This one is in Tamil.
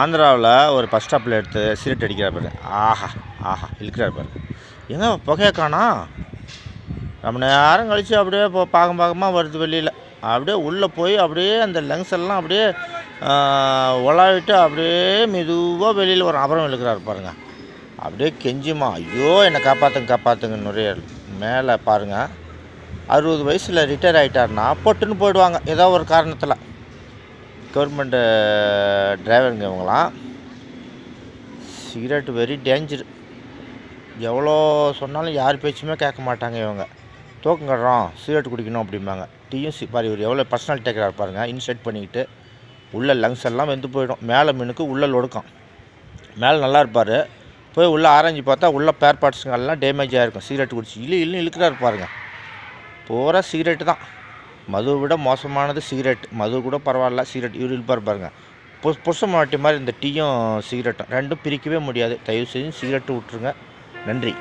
ஆந்திராவில் ஒரு பஸ் ஸ்டாப்பில் எடுத்து சிகரெட் அடிக்கிறார் பாரு. ஆஹா ஆஹா இழுக்கிறார் பாரு. எங்கே புகையை காணா? ரொம்ப நேரம் கழித்து அப்படியே இப்போ பாகம் பாகமாக வருது வெளியில். அப்படியே உள்ளே போய் அப்படியே அந்த லங்ஸ் எல்லாம் அப்படியே உலாவிட்டு அப்படியே மெதுவாக வெளியில் வரும் அப்புறம் இழுக்கிறாரு பாருங்க. அப்படியே கெஞ்சுமா ஐயோ என்னை காப்பாற்றுங்க காப்பாற்றுங்க நுரையீரல். மேலே பாருங்கள் அறுபது வயசில் ரிட்டையர் ஆகிட்டாருன்னா பொட்டுன்னு போயிடுவாங்க ஏதோ ஒரு காரணத்தில். கவர்மெண்ட்டு டிரைவருங்க இவங்களாம் சிகரெட் வெரி டேஞ்சர் எவ்வளோ சொன்னாலும் யார் பேச்சுமே கேட்க மாட்டாங்க இவங்க. தூக்கங்கடுறோம் சிகரெட் குடிக்கணும் அப்படிம்பாங்க. டீயும் சி பாரு இவர் எவ்வளோ பர்சனல் டேக்கராக இருப்பாருங்க இன்செர்ட் பண்ணிக்கிட்டு. உள்ள லங்ஸ் எல்லாம் வெந்து போயிடும். மேலே மீனுக்கு உள்ளே ஒடுக்கும் மேலே நல்லா இருப்பார். போய் உள்ளே ஆராய்ஞ்சு பார்த்தா உள்ள பேர் பார்ட்ஸுங்கெல்லாம் டேமேஜ் ஆகிருக்கும் சிகரெட் குடிச்சு. இல்லை இல்லை இழுக்கிறா இருப்பாருங்க பூரா சிகரெட்டு தான். மதுவை விட மோசமானது சிகரெட். மது கூட பரவாயில்ல சிகரெட். இவர் இருப்பார் பாருங்கள் பொ புருஷ மாட்டி மாதிரி இந்த டீயும் சிகரெட்டும். ரெண்டும் பிரிக்கவே முடியாது. தயவு செஞ்சு சிகரெட்டு விட்ருங்க நன்றி.